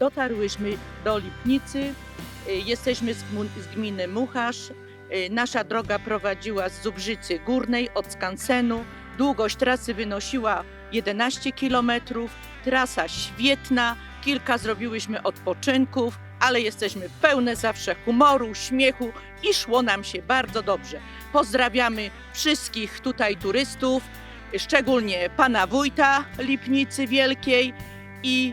dotarłyśmy do Lipnicy. Y, Jesteśmy z, gminy Mucharz. Y, Nasza droga prowadziła z Zubrzycy Górnej od skansenu. Długość trasy wynosiła 11 km. Trasa świetna, kilka zrobiłyśmy odpoczynków, ale jesteśmy pełne zawsze humoru, śmiechu i szło nam się bardzo dobrze. Pozdrawiamy wszystkich tutaj turystów, szczególnie pana wójta Lipnicy Wielkiej i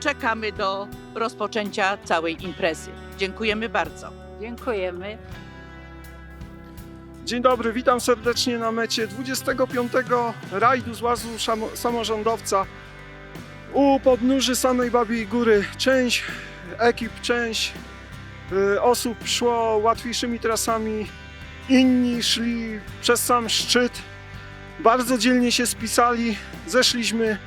czekamy do rozpoczęcia całej imprezy. Dziękujemy bardzo. Dziękujemy. Dzień dobry, witam serdecznie na mecie 25. rajdu z łazu szamo- samorządowca u podnóży samej Babiej Góry. Część ekip, część y, osób szło łatwiejszymi trasami, inni szli przez sam szczyt. Bardzo dzielnie się spisali, zeszliśmy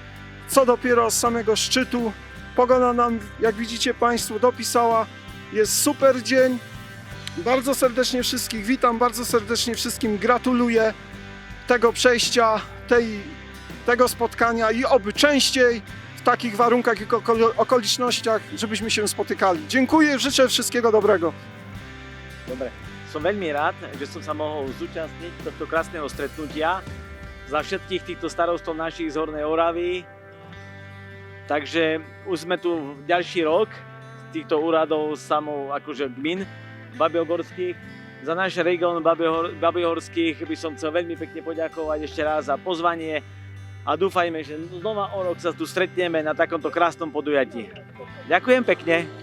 co dopiero z samego szczytu. Pogoda nam, jak widzicie Państwo, dopisała. Jest super dzień. Bardzo serdecznie wszystkich witam, bardzo serdecznie wszystkim gratuluję tego przejścia, tej, tego spotkania i oby częściej w takich warunkach i oko- okolicznościach, żebyśmy się spotykali. Dziękuję, życzę wszystkiego dobrego. Dobre, som veľmi rád, že som sa mohol zúčastniť tohto krásneho stretnutia za všetkých týchto starostov našich z Hornej Oravy. Takže už sme tu ďalší rok z týchto úradov samou akože gmin Babiogorských. Za náš región Babiehorských by som chcel veľmi pekne poďakovať ešte raz za pozvanie a dúfajme, že znova o rok sa tu stretneme na takomto krásnom podujatí. Ďakujem pekne.